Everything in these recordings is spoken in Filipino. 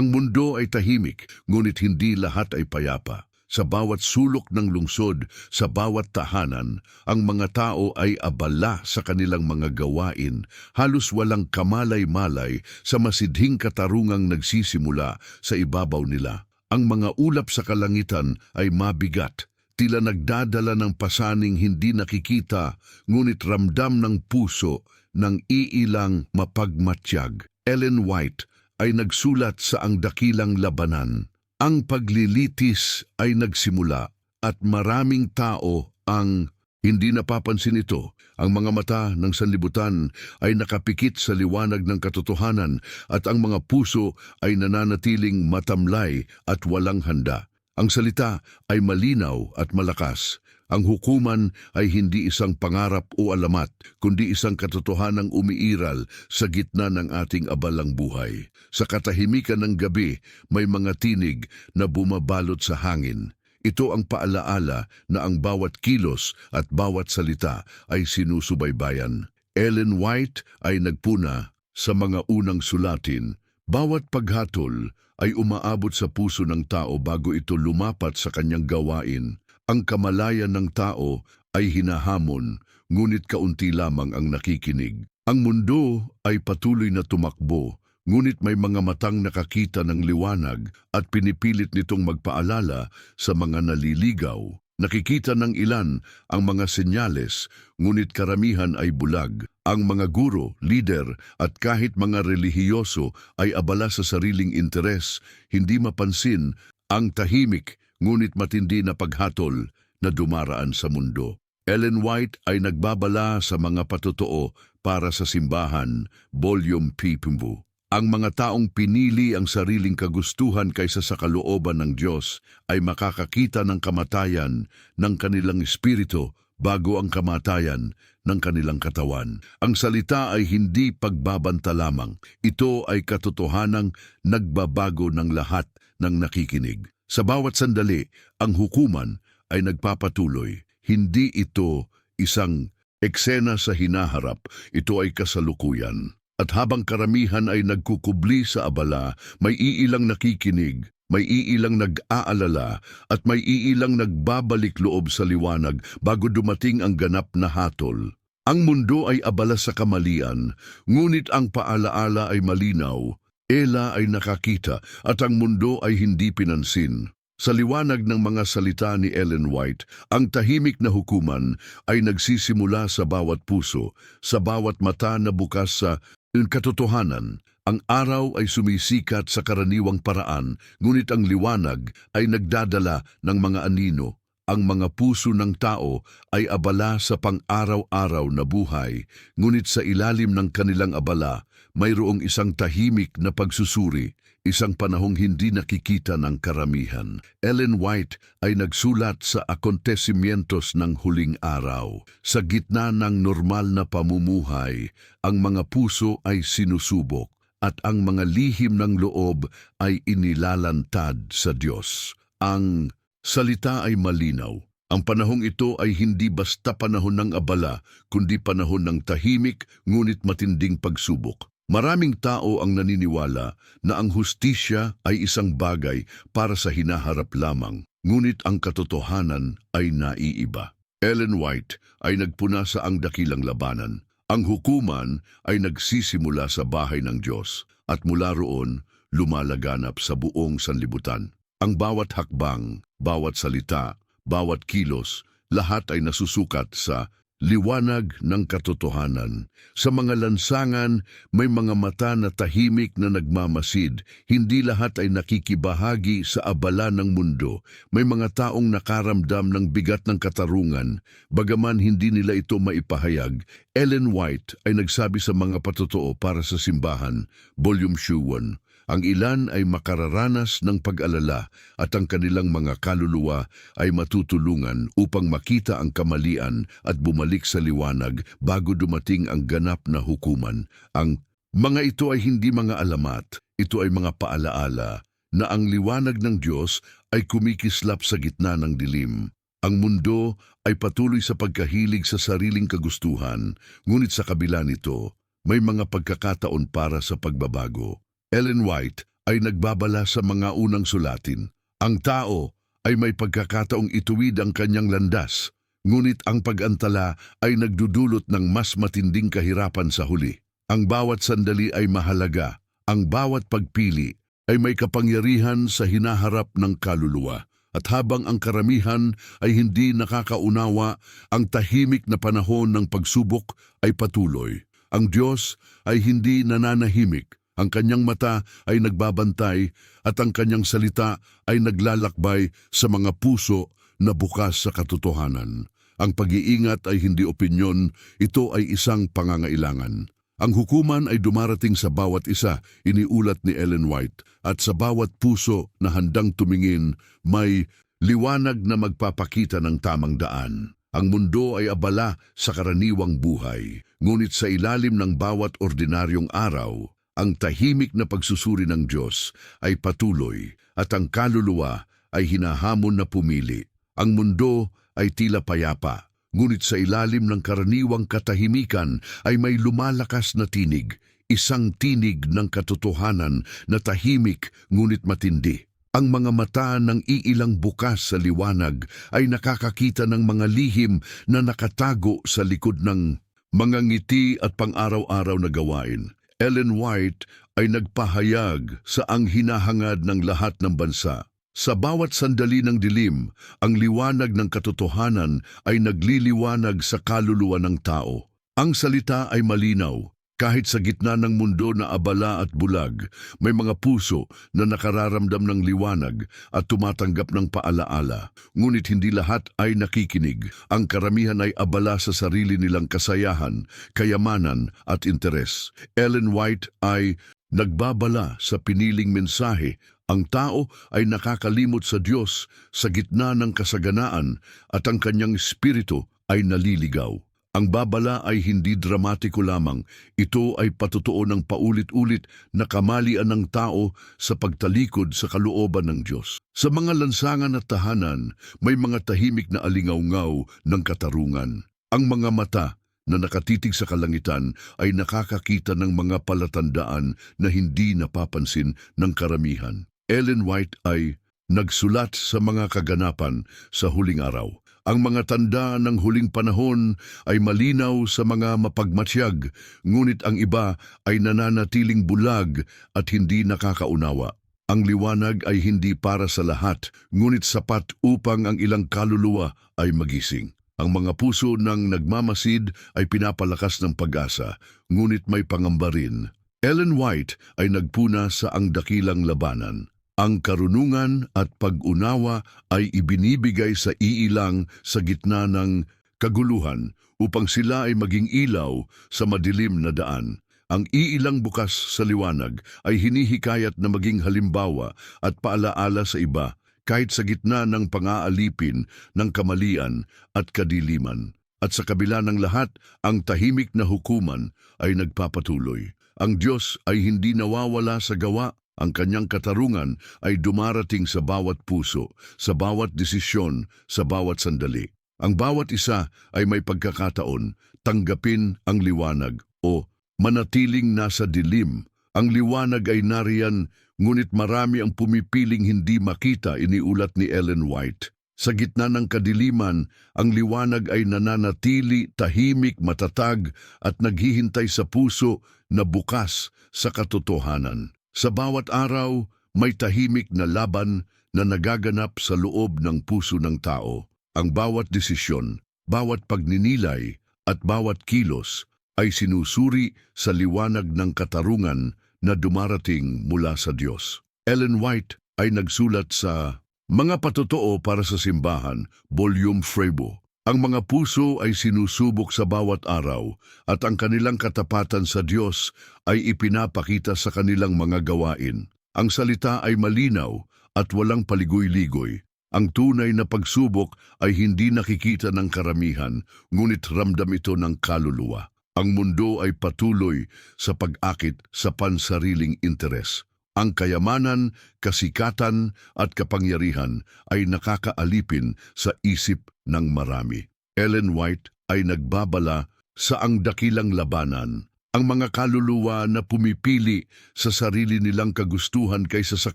Ang mundo ay tahimik, ngunit hindi lahat ay payapa. Sa bawat sulok ng lungsod, sa bawat tahanan, ang mga tao ay abala sa kanilang mga gawain, halos walang kamalay-malay sa masidhing katarungang nagsisimula sa ibabaw nila. Ang mga ulap sa kalangitan ay mabigat, tila nagdadala ng pasaning hindi nakikita, ngunit ramdam ng puso ng iilang mapagmatsyag. Ellen White ay nagsulat sa Ang Dakilang Labanan. Ang paglilitis ay nagsimula at maraming tao ang hindi napapansin ito. Ang mga mata ng sanlibutan ay nakapikit sa liwanag ng katotohanan at ang mga puso ay nananatiling matamlay at walang handa. Ang salita ay malinaw at malakas. Ang hukuman ay hindi isang pangarap o alamat, kundi isang katotohanang umiiral sa gitna ng ating abalang buhay. Sa katahimikan ng gabi, may mga tinig na bumabalot sa hangin. Ito ang paalaala na ang bawat kilos at bawat salita ay sinusubaybayan. Ellen White ay nagpuna sa mga unang sulatin. Bawat paghatol ay umaabot sa puso ng tao bago ito lumapat sa kanyang gawain. Ang kamalayan ng tao ay hinahamon, ngunit kaunti lamang ang nakikinig. Ang mundo ay patuloy na tumakbo, ngunit may mga matang nakakita ng liwanag at pinipilit nitong magpaalala sa mga naliligaw. Nakikita ng ilan ang mga senyales, ngunit karamihan ay bulag. Ang mga guro, lider at kahit mga relihiyoso ay abala sa sariling interes, hindi mapansin ang tahimik ngunit matindi na paghatol na dumaraan sa mundo. Ellen White ay nagbabala sa mga patotoo para sa simbahan, Volume Pipimbu. Ang mga taong pinili ang sariling kagustuhan kaysa sa kalooban ng Diyos ay makakakita ng kamatayan ng kanilang espiritu bago ang kamatayan ng kanilang katawan. Ang salita ay hindi pagbabanta lamang. Ito ay katotohanang nagbabago ng lahat ng nakikinig. Sa bawat sandali, ang hukuman ay nagpapatuloy. Hindi ito isang eksena sa hinaharap, ito ay kasalukuyan. At habang karamihan ay nagkukubli sa abala, may iilang nakikinig, may iilang nag-aalala, at may iilang nagbabalik loob sa liwanag bago dumating ang ganap na hatol. Ang mundo ay abala sa kamalian, ngunit ang paalaala ay malinaw. Ela ay nakakita at ang mundo ay hindi pinansin. Sa liwanag ng mga salita ni Ellen White, ang tahimik na hukuman ay nagsisimula sa bawat puso, sa bawat mata na bukas sa katotohanan. Ang araw ay sumisikat sa karaniwang paraan, ngunit ang liwanag ay nagdadala ng mga anino. Ang mga puso ng tao ay abala sa pang-araw-araw na buhay, ngunit sa ilalim ng kanilang abala, mayroong isang tahimik na pagsusuri, isang panahong hindi nakikita ng karamihan. Ellen White ay nagsulat sa Acontecimientos ng Huling Araw. Sa gitna ng normal na pamumuhay, ang mga puso ay sinusubok at ang mga lihim ng loob ay inilalantad sa Diyos. Ang salita ay malinaw. Ang panahong ito ay hindi basta panahon ng abala, kundi panahon ng tahimik ngunit matinding pagsubok. Maraming tao ang naniniwala na ang hustisya ay isang bagay para sa hinaharap lamang, ngunit ang katotohanan ay naiiba. Ellen White ay nagpuna sa ang dakilang labanan. Ang hukuman ay nagsisimula sa bahay ng Diyos at mula roon lumalaganap sa buong sanlibutan. Ang bawat hakbang, bawat salita, bawat kilos, lahat ay nasusukat sa liwanag ng katotohanan. Sa mga lansangan, may mga mata na tahimik na nagmamasid. Hindi lahat ay nakikibahagi sa abala ng mundo. May mga taong nakaramdam ng bigat ng katarungan, bagaman hindi nila ito maipahayag. Ellen White ay nagsabi sa mga patotoo para sa simbahan, Volume 1, ang ilan ay makararanas ng pag-alala at ang kanilang mga kaluluwa ay matutulungan upang makita ang kamalian at bumalik sa liwanag bago dumating ang ganap na hukuman. Ang mga ito ay hindi mga alamat, ito ay mga paalaala na ang liwanag ng Diyos ay kumikislap sa gitna ng dilim. Ang mundo ay patuloy sa pagkahilig sa sariling kagustuhan, ngunit sa kabila nito, may mga pagkakataon para sa pagbabago. Ellen White ay nagbabala sa mga unang sulatin. Ang tao ay may pagkakataong ituwid ang kanyang landas, ngunit ang pag-antala ay nagdudulot ng mas matinding kahirapan sa huli. Ang bawat sandali ay mahalaga, ang bawat pagpili ay may kapangyarihan sa hinaharap ng kaluluwa. At habang ang karamihan ay hindi nakakaunawa, ang tahimik na panahon ng pagsubok ay patuloy. Ang Diyos ay hindi nananahimik. Ang kanyang mata ay nagbabantay at ang kanyang salita ay naglalakbay sa mga puso na bukas sa katotohanan. Ang pag-iingat ay hindi opinyon, ito ay isang pangangailangan. Ang hukuman ay dumarating sa bawat isa, iniulat ni Ellen White, at sa bawat puso na handang tumingin, may liwanag na magpapakita ng tamang daan. Ang mundo ay abala sa karaniwang buhay, ngunit sa ilalim ng bawat ordinaryong araw, ang tahimik na pagsusuri ng Diyos ay patuloy at ang kaluluwa ay hinahamon na pumili. Ang mundo ay tila payapa, ngunit sa ilalim ng karaniwang katahimikan ay may lumalakas na tinig, isang tinig ng katotohanan na tahimik ngunit matindi. Ang mga mata ng iilang bukas sa liwanag ay nakakakita ng mga lihim na nakatago sa likod ng mga ngiti at pang-araw-araw na gawain. Ellen White ay nagpahayag sa ang hinahangad ng lahat ng bansa. Sa bawat sandali ng dilim, ang liwanag ng katotohanan ay nagliliwanag sa kaluluwa ng tao. Ang salita ay malinaw. Kahit sa gitna ng mundo na abala at bulag, may mga puso na nakararamdam ng liwanag at tumatanggap ng paalaala. Ngunit hindi lahat ay nakikinig. Ang karamihan ay abala sa sarili nilang kasayahan, kayamanan at interes. Ellen White ay nagbabala sa piniling mensahe ang tao ay nakakalimot sa Diyos sa gitna ng kasaganaan at ang kanyang espiritu ay naliligaw. Ang babala ay hindi dramatiko lamang, ito ay patutuo ng paulit-ulit na kamalian ng tao sa pagtalikod sa kalooban ng Diyos. Sa mga lansangan at tahanan, may mga tahimik na alingaw-ngaw ng katarungan. Ang mga mata na nakatitig sa kalangitan ay nakakakita ng mga palatandaan na hindi napapansin ng karamihan. Ellen White ay nagsulat sa mga kaganapan sa huling araw. Ang mga tanda ng huling panahon ay malinaw sa mga mapagmatsyag, ngunit ang iba ay nananatiling bulag at hindi nakakaunawa. Ang liwanag ay hindi para sa lahat, ngunit sapat upang ang ilang kaluluwa ay magising. Ang mga puso ng nagmamasid ay pinapalakas ng pag-asa, ngunit may pangamba rin. Ellen White ay nagpuna sa ang dakilang labanan. Ang karunungan at pag-unawa ay ibinibigay sa iilang sa gitna ng kaguluhan upang sila ay maging ilaw sa madilim na daan. Ang iilang bukas sa liwanag ay hinihikayat na maging halimbawa at paalaala sa iba kahit sa gitna ng pang-aalipin ng kamalian at kadiliman. At sa kabila ng lahat, ang tahimik na hukuman ay nagpapatuloy. Ang Diyos ay hindi nawawala sa gawa ang kanyang katarungan ay dumarating sa bawat puso, sa bawat desisyon, sa bawat sandali. Ang bawat isa ay may pagkakataon, tanggapin ang liwanag o manatiling nasa dilim. Ang liwanag ay nariyan, ngunit marami ang pumipiling hindi makita, iniulat ni Ellen White. Sa gitna ng kadiliman, ang liwanag ay nananatili, tahimik, matatag at naghihintay sa puso na bukas sa katotohanan. Sa bawat araw, may tahimik na laban na nagaganap sa loob ng puso ng tao. Ang bawat desisyon, bawat pagninilay at bawat kilos ay sinusuri sa liwanag ng katarungan na dumarating mula sa Diyos. Ellen White ay nagsulat sa Mga Patotoo para sa Simbahan, Volume Frebo. Ang mga puso ay sinusubok sa bawat araw at ang kanilang katapatan sa Diyos ay ipinapakita sa kanilang mga gawain. Ang salita ay malinaw at walang paligoy-ligoy. Ang tunay na pagsubok ay hindi nakikita ng karamihan, ngunit ramdam ito ng kaluluwa. Ang mundo ay patuloy sa pag-akit sa pansariling interes. Ang kayamanan, kasikatan at kapangyarihan ay nakakaalipin sa isip ng marami. Ellen White ay nagbabala sa ang dakilang labanan. Ang mga kaluluwa na pumipili sa sarili nilang kagustuhan kaysa sa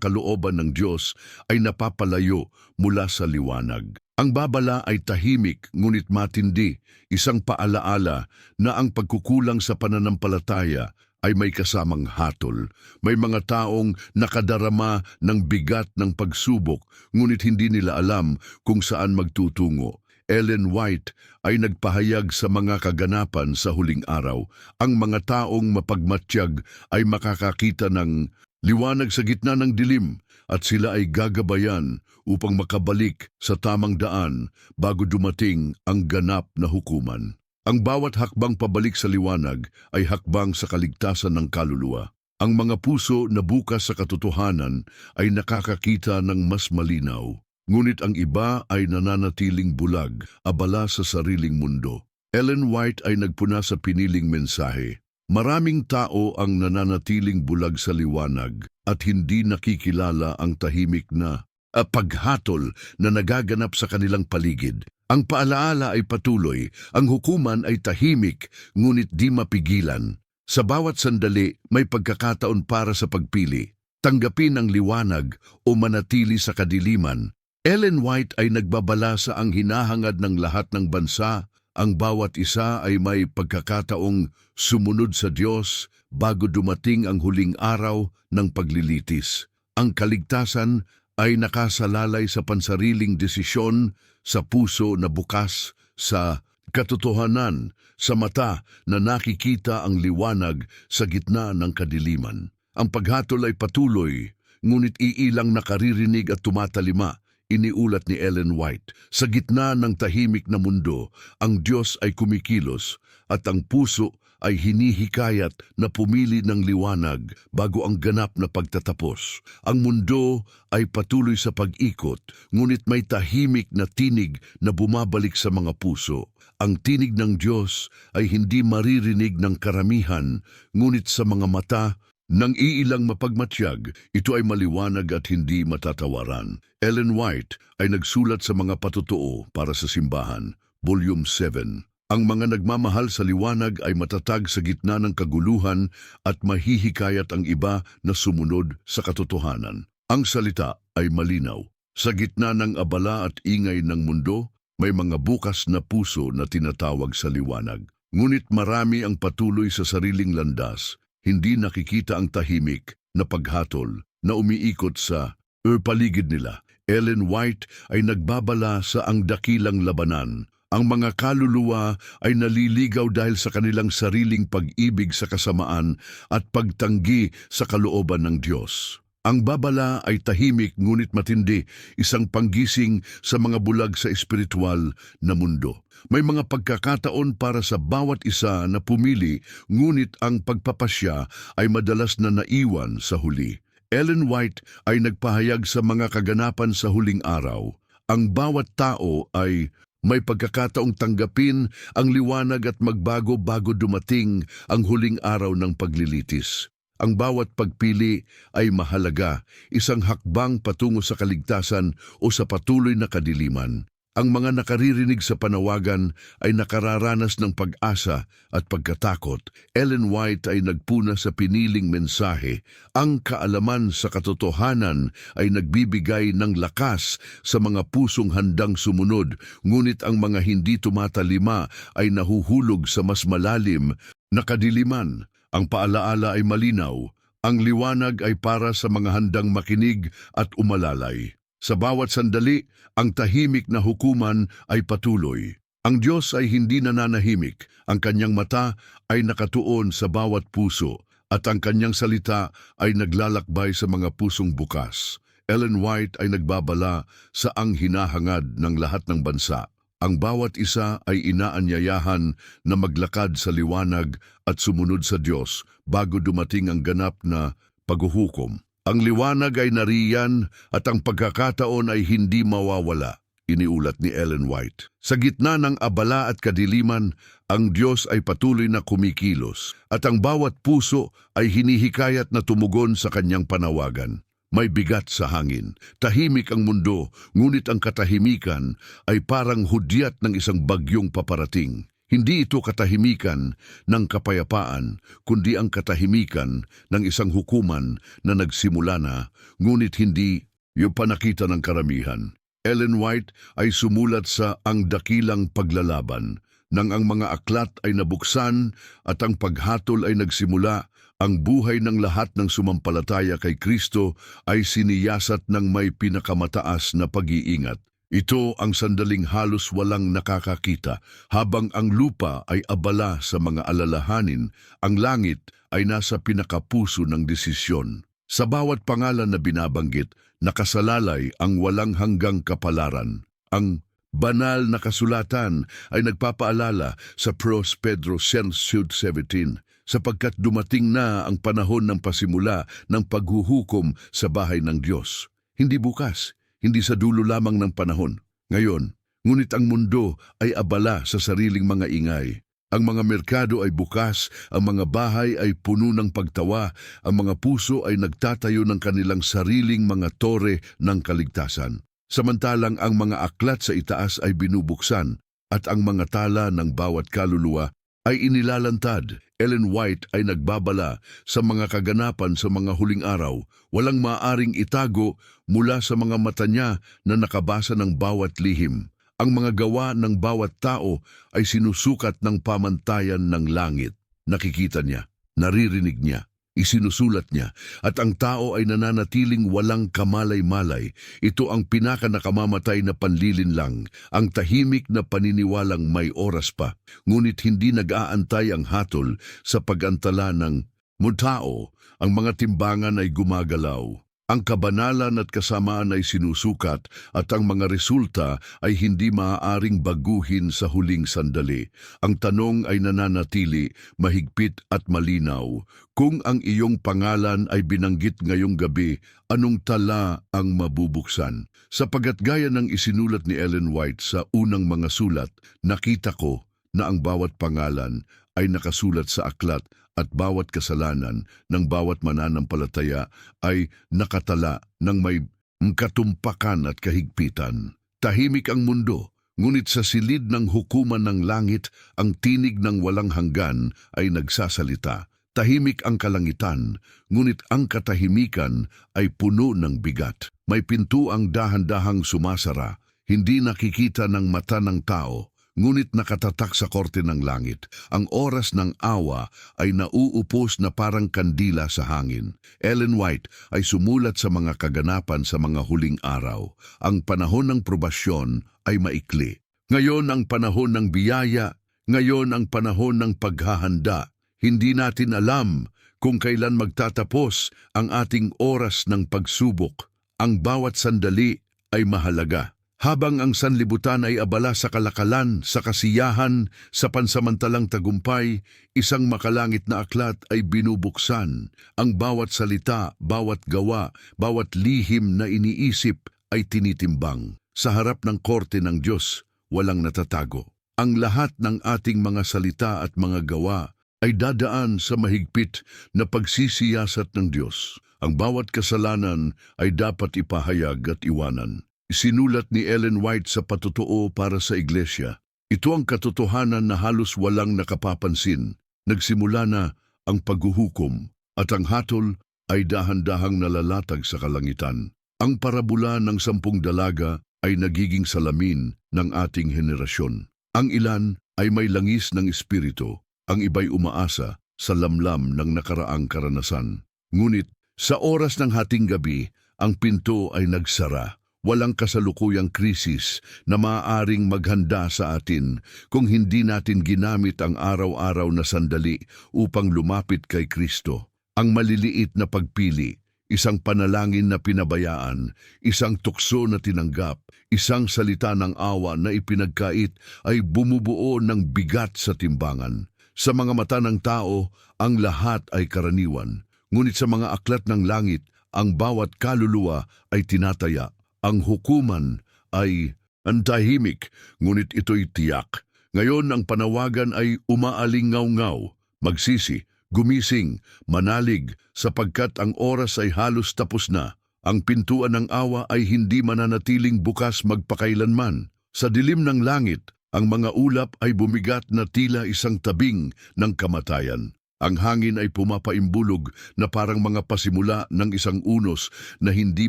kalooban ng Diyos ay napapalayo mula sa liwanag. Ang babala ay tahimik ngunit matindi, isang paalaala na ang pagkukulang sa pananampalataya ay may kasamang hatol. May mga taong nakadarama ng bigat ng pagsubok ngunit hindi nila alam kung saan magtutungo. Ellen White ay nagpahayag sa mga kaganapan sa huling araw. Ang mga taong mapagmatsyag ay makakakita ng liwanag sa gitna ng dilim at sila ay gagabayan upang makabalik sa tamang daan bago dumating ang ganap na hukuman. Ang bawat hakbang pabalik sa liwanag ay hakbang sa kaligtasan ng kaluluwa. Ang mga puso na bukas sa katotohanan ay nakakakita ng mas malinaw. Ngunit ang iba ay nananatiling bulag, abala sa sariling mundo. Ellen White ay nagpuna sa piniling mensahe. Maraming tao ang nananatiling bulag sa liwanag at hindi nakikilala ang tahimik na ah, paghatol na nagaganap sa kanilang paligid. Ang paalaala ay patuloy, ang hukuman ay tahimik ngunit di mapigilan. Sa bawat sandali may pagkakataon para sa pagpili. Tanggapin ang liwanag o manatili sa kadiliman. Ellen White ay nagbabala sa ang hinahangad ng lahat ng bansa. Ang bawat isa ay may pagkakataong sumunod sa Diyos bago dumating ang huling araw ng paglilitis. Ang kaligtasan ay nakasalalay sa pansariling desisyon, sa puso na bukas, sa katotohanan, sa mata na nakikita ang liwanag sa gitna ng kadiliman. Ang paghatol ay patuloy, ngunit iilang nakaririnig at tumatalima, iniulat ni Ellen White. Sa gitna ng tahimik na mundo, ang Diyos ay kumikilos at ang puso ay hinihikayat na pumili ng liwanag bago ang ganap na pagtatapos. Ang mundo ay patuloy sa pag-ikot, ngunit may tahimik na tinig na bumabalik sa mga puso. Ang tinig ng Diyos ay hindi maririnig ng karamihan, ngunit sa mga mata nang iilang mapagmatsyag, ito ay maliwanag at hindi matatawaran. Ellen White ay nagsulat sa mga patotoo para sa simbahan, Volume 7. Ang mga nagmamahal sa liwanag ay matatag sa gitna ng kaguluhan at mahihikayat ang iba na sumunod sa katotohanan. Ang salita ay malinaw. Sa gitna ng abala at ingay ng mundo, may mga bukas na puso na tinatawag sa liwanag. Ngunit marami ang patuloy sa sariling landas, hindi nakikita ang tahimik na paghatol na umiikot sa paligid nila. Ellen White ay nagbabala sa ang dakilang labanan. Ang mga kaluluwa ay naliligaw dahil sa kanilang sariling pag-ibig sa kasamaan at pagtanggi sa kalooban ng Diyos. Ang babala ay tahimik ngunit matindi, isang panggising sa mga bulag sa espiritual na mundo. May mga pagkakataon para sa bawat isa na pumili, ngunit ang pagpapasya ay madalas na naiwan sa huli. Ellen White ay nagpahayag sa mga kaganapan sa huling araw. Ang bawat tao ay may pagkakataong tanggapin ang liwanag at magbago bago dumating ang huling araw ng paglilitis. Ang bawat pagpili ay mahalaga, isang hakbang patungo sa kaligtasan o sa patuloy na kadiliman. Ang mga nakaririnig sa panawagan ay nakararanas ng pag-asa at pagkatakot. Ellen White ay nagpuna sa piniling mensahe. Ang kaalaman sa katotohanan ay nagbibigay ng lakas sa mga pusong handang sumunod, ngunit ang mga hindi tumatalima ay nahuhulog sa mas malalim na kadiliman. Ang paalaala ay malinaw. Ang liwanag ay para sa mga handang makinig at umalalay. Sa bawat sandali, ang tahimik na hukuman ay patuloy. Ang Diyos ay hindi nananahimik. Ang kanyang mata ay nakatuon sa bawat puso at ang kanyang salita ay naglalakbay sa mga pusong bukas. Ellen White ay nagbabala sa ang hinahangad ng lahat ng bansa. Ang bawat isa ay inaanyayahan na maglakad sa liwanag at sumunod sa Diyos bago dumating ang ganap na paghuhukom. Ang liwanag ay nariyan at ang pagkakataon ay hindi mawawala, iniulat ni Ellen White. Sa gitna ng abala at kadiliman, ang Diyos ay patuloy na kumikilos at ang bawat puso ay hinihikayat na tumugon sa kanyang panawagan. May bigat sa hangin, tahimik ang mundo, ngunit ang katahimikan ay parang hudyat ng isang bagyong paparating. Hindi ito katahimikan ng kapayapaan, kundi ang katahimikan ng isang hukuman na nagsimula na, ngunit hindi yung panakita ng karamihan. Ellen White ay sumulat sa Ang Dakilang Paglalaban, nang ang mga aklat ay nabuksan at ang paghatol ay nagsimula, ang buhay ng lahat ng sumampalataya kay Kristo ay siniyasat ng may pinakamataas na pag-iingat. Ito ang sandaling halos walang nakakakita, habang ang lupa ay abala sa mga alalahanin, ang langit ay nasa pinakapuso ng desisyon. Sa bawat pangalan na binabanggit, nakasalalay ang walang hanggang kapalaran. Ang banal na kasulatan ay nagpapaalala sa Pros Pedro Sud 17 sapagkat dumating na ang panahon ng pasimula ng paghuhukom sa bahay ng Diyos. Hindi bukas, hindi sa dulo lamang ng panahon. Ngayon, ngunit ang mundo ay abala sa sariling mga ingay. Ang mga merkado ay bukas, ang mga bahay ay puno ng pagtawa, ang mga puso ay nagtatayo ng kanilang sariling mga tore ng kaligtasan. Samantalang ang mga aklat sa itaas ay binubuksan at ang mga tala ng bawat kaluluwa ay inilalantad. Ellen White ay nagbabala sa mga kaganapan sa mga huling araw, walang maaring itago mula sa mga mata niya na nakabasa ng bawat lihim. Ang mga gawa ng bawat tao ay sinusukat ng pamantayan ng langit. Nakikita niya, naririnig niya, isinusulat niya, at ang tao ay nananatiling walang kamalay-malay. Ito ang pinakanakamamatay na panlilin lang, ang tahimik na paniniwalang may oras pa, ngunit hindi nag-aantay ang hatol sa pagantala ng mutao. Ang mga timbangan ay gumagalaw. Ang kabanalan at kasamaan ay sinusukat at ang mga resulta ay hindi maaaring baguhin sa huling sandali. Ang tanong ay nananatili, mahigpit at malinaw. Kung ang iyong pangalan ay binanggit ngayong gabi, anong tala ang mabubuksan? Sapagat gaya ng isinulat ni Ellen White sa unang mga sulat, nakita ko na ang bawat pangalan ay nakasulat sa aklat at bawat kasalanan ng bawat mananampalataya ay nakatala ng may katumpakan at kahigpitan. Tahimik ang mundo, ngunit sa silid ng hukuman ng langit, ang tinig ng walang hanggan ay nagsasalita. Tahimik ang kalangitan, ngunit ang katahimikan ay puno ng bigat. May pinto ang dahan-dahang sumasara, hindi nakikita ng mata ng tao, ngunit nakatatak sa korte ng langit. Ang oras ng awa ay nauupos na parang kandila sa hangin. Ellen White ay sumulat sa mga kaganapan sa mga huling araw. Ang panahon ng probasyon ay maikli. Ngayon ang panahon ng biyaya, ngayon ang panahon ng paghahanda. Hindi natin alam kung kailan magtatapos ang ating oras ng pagsubok. Ang bawat sandali ay mahalaga. Habang ang sanlibutan ay abala sa kalakalan, sa kasiyahan, sa pansamantalang tagumpay, isang makalangit na aklat ay binubuksan. Ang bawat salita, bawat gawa, bawat lihim na iniisip ay tinitimbang. Sa harap ng korte ng Diyos, walang natatago. Ang lahat ng ating mga salita at mga gawa ay dadaan sa mahigpit na pagsisiyasat ng Diyos. Ang bawat kasalanan ay dapat ipahayag at iwanan. Sinulat ni Ellen White sa patotoo para sa iglesia. Ito ang katotohanan na halos walang nakapapansin. Nagsimula na ang paghuhukom at ang hatol ay dahan-dahang nalalatag sa kalangitan. Ang parabula ng sampung dalaga ay nagiging salamin ng ating henerasyon. Ang ilan ay may langis ng espiritu, ang iba'y umaasa sa lamlam ng nakaraang karanasan. Ngunit sa oras ng hating gabi, ang pinto ay nagsara walang kasalukuyang krisis na maaaring maghanda sa atin kung hindi natin ginamit ang araw-araw na sandali upang lumapit kay Kristo. Ang maliliit na pagpili, isang panalangin na pinabayaan, isang tukso na tinanggap, isang salita ng awa na ipinagkait ay bumubuo ng bigat sa timbangan. Sa mga mata ng tao, ang lahat ay karaniwan. Ngunit sa mga aklat ng langit, ang bawat kaluluwa ay tinataya ang hukuman ay antahimik, ngunit ito'y tiyak. Ngayon ang panawagan ay umaalingaw-ngaw, magsisi, gumising, manalig, sapagkat ang oras ay halos tapos na. Ang pintuan ng awa ay hindi mananatiling bukas magpakailanman. Sa dilim ng langit, Ang mga ulap ay bumigat na tila isang tabing ng kamatayan. Ang hangin ay pumapaimbulog na parang mga pasimula ng isang unos na hindi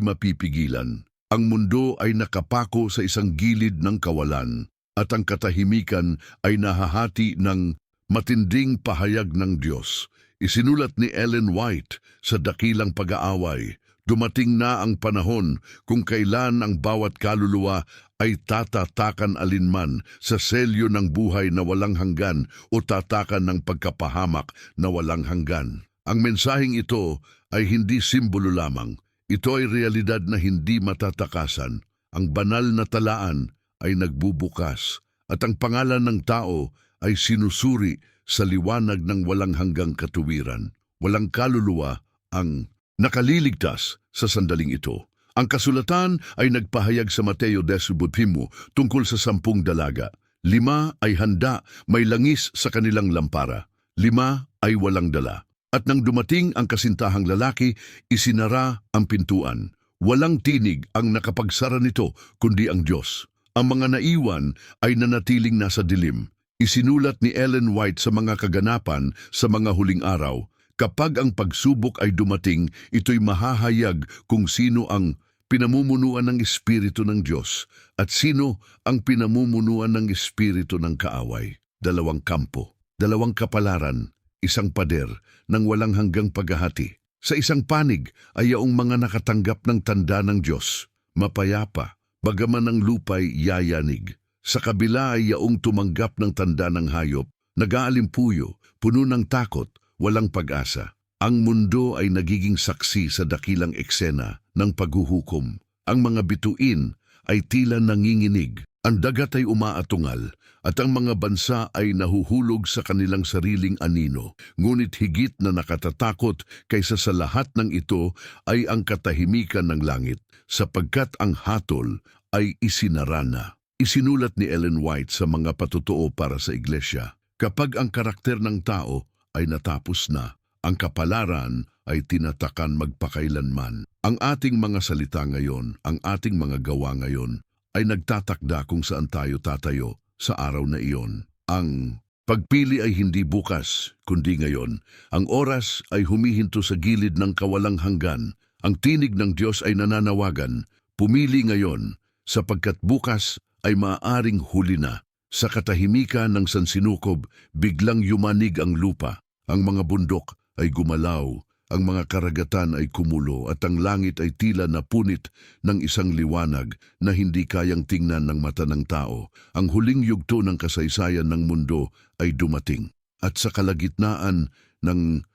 mapipigilan. Ang mundo ay nakapako sa isang gilid ng kawalan at ang katahimikan ay nahahati ng matinding pahayag ng Diyos. Isinulat ni Ellen White sa Dakilang Pag-aaway, dumating na ang panahon kung kailan ang bawat kaluluwa ay tatatakan alinman sa selyo ng buhay na walang hanggan o tatakan ng pagkapahamak na walang hanggan. Ang mensaheng ito ay hindi simbolo lamang. Ito ay realidad na hindi matatakasan. Ang banal na talaan ay nagbubukas at ang pangalan ng tao ay sinusuri sa liwanag ng walang hanggang katuwiran. Walang kaluluwa ang nakaliligtas sa sandaling ito. Ang kasulatan ay nagpahayag sa Mateo 10.10 tungkol sa sampung dalaga. Lima ay handa, may langis sa kanilang lampara. Lima ay walang dala. At nang dumating ang kasintahang lalaki, isinara ang pintuan. Walang tinig ang nakapagsara nito, kundi ang Diyos. Ang mga naiwan ay nanatiling nasa dilim. Isinulat ni Ellen White sa mga kaganapan sa mga huling araw, kapag ang pagsubok ay dumating, ito'y mahahayag kung sino ang pinamumunuan ng Espiritu ng Diyos at sino ang pinamumunuan ng Espiritu ng kaaway. Dalawang kampo, dalawang kapalaran, isang pader ng walang hanggang paghahati. Sa isang panig ay yaong mga nakatanggap ng tanda ng Diyos, mapayapa, bagaman ang lupay yayanig. Sa kabila ay yaong tumanggap ng tanda ng hayop, nag-aalimpuyo, puno ng takot, walang pag-asa. Ang mundo ay nagiging saksi sa dakilang eksena ng paghuhukom. Ang mga bituin ay tila nanginginig. Ang dagat ay umaatungal at ang mga bansa ay nahuhulog sa kanilang sariling anino. Ngunit higit na nakatatakot kaysa sa lahat ng ito ay ang katahimikan ng langit sapagkat ang hatol ay isinarana. Isinulat ni Ellen White sa mga patutuo para sa iglesia. Kapag ang karakter ng tao ay natapos na, ang kapalaran ay tinatakan magpakailanman. Ang ating mga salita ngayon, ang ating mga gawa ngayon, ay nagtatakda kung saan tayo tatayo sa araw na iyon. Ang pagpili ay hindi bukas, kundi ngayon. Ang oras ay humihinto sa gilid ng kawalang hanggan. Ang tinig ng Diyos ay nananawagan, pumili ngayon, sapagkat bukas ay maaaring huli na. Sa katahimikan ng sansinukob, biglang yumanig ang lupa. Ang mga bundok ay gumalaw, ang mga karagatan ay kumulo at ang langit ay tila napunit ng isang liwanag na hindi kayang tingnan ng mata ng tao. Ang huling yugto ng kasaysayan ng mundo ay dumating. At sa kalagitnaan ng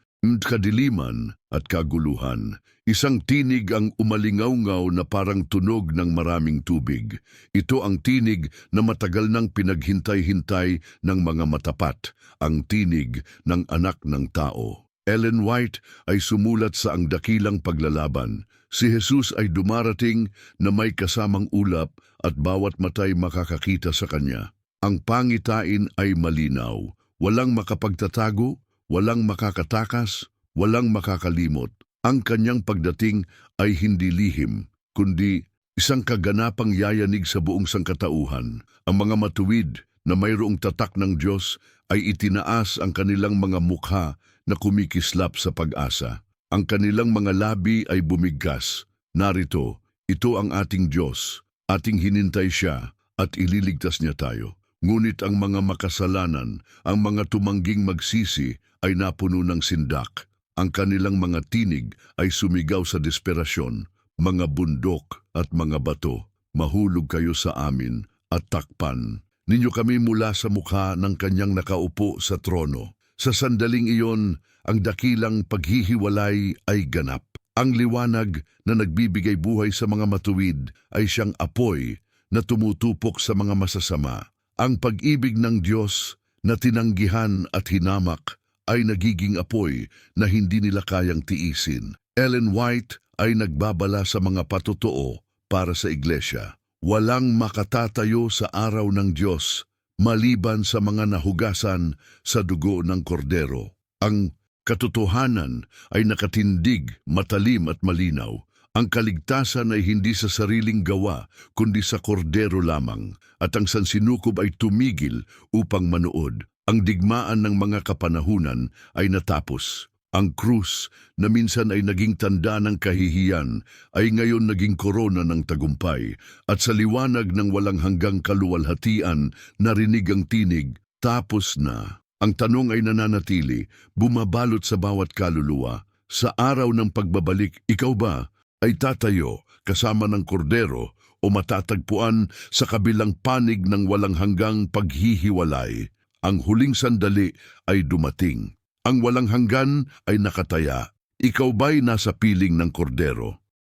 kadiliman at kaguluhan, isang tinig ang umalingaw-ngaw na parang tunog ng maraming tubig. Ito ang tinig na matagal nang pinaghintay-hintay ng mga matapat, ang tinig ng anak ng tao. Ellen White ay sumulat sa ang dakilang paglalaban. Si Jesus ay dumarating na may kasamang ulap at bawat matay makakakita sa kanya. Ang pangitain ay malinaw, walang makapagtatago, walang makakatakas, walang makakalimot. Ang kanyang pagdating ay hindi lihim, kundi isang kaganapang yayanig sa buong sangkatauhan. Ang mga matuwid na mayroong tatak ng Diyos ay itinaas ang kanilang mga mukha na kumikislap sa pag-asa. Ang kanilang mga labi ay bumigkas. Narito, ito ang ating Diyos. Ating hinintay siya at ililigtas niya tayo. Ngunit ang mga makasalanan, ang mga tumangging magsisi ay napuno ng sindak. Ang kanilang mga tinig ay sumigaw sa desperasyon. Mga bundok at mga bato, mahulog kayo sa amin at takpan. Ninyo kami mula sa mukha ng kanyang nakaupo sa trono. Sa sandaling iyon, ang dakilang paghihiwalay ay ganap. Ang liwanag na nagbibigay buhay sa mga matuwid ay siyang apoy na tumutupok sa mga masasama. Ang pag-ibig ng Diyos na tinanggihan at hinamak ay nagiging apoy na hindi nila kayang tiisin. Ellen White ay nagbabala sa mga patotoo para sa iglesia. Walang makatatayo sa araw ng Diyos maliban sa mga nahugasan sa dugo ng kordero. Ang katotohanan ay nakatindig, matalim at malinaw. Ang kaligtasan ay hindi sa sariling gawa, kundi sa kordero lamang, at ang sansinukob ay tumigil upang manood. Ang digmaan ng mga kapanahunan ay natapos. Ang krus, na minsan ay naging tanda ng kahihiyan, ay ngayon naging korona ng tagumpay, at sa liwanag ng walang hanggang kaluwalhatian, narinig ang tinig, tapos na. Ang tanong ay nananatili, bumabalot sa bawat kaluluwa. Sa araw ng pagbabalik, ikaw ba ay tatayo kasama ng kordero o matatagpuan sa kabilang panig ng walang hanggang paghihiwalay? Ang huling sandali ay dumating. Ang walang hanggan ay nakataya. Ikaw ba'y nasa piling ng kordero?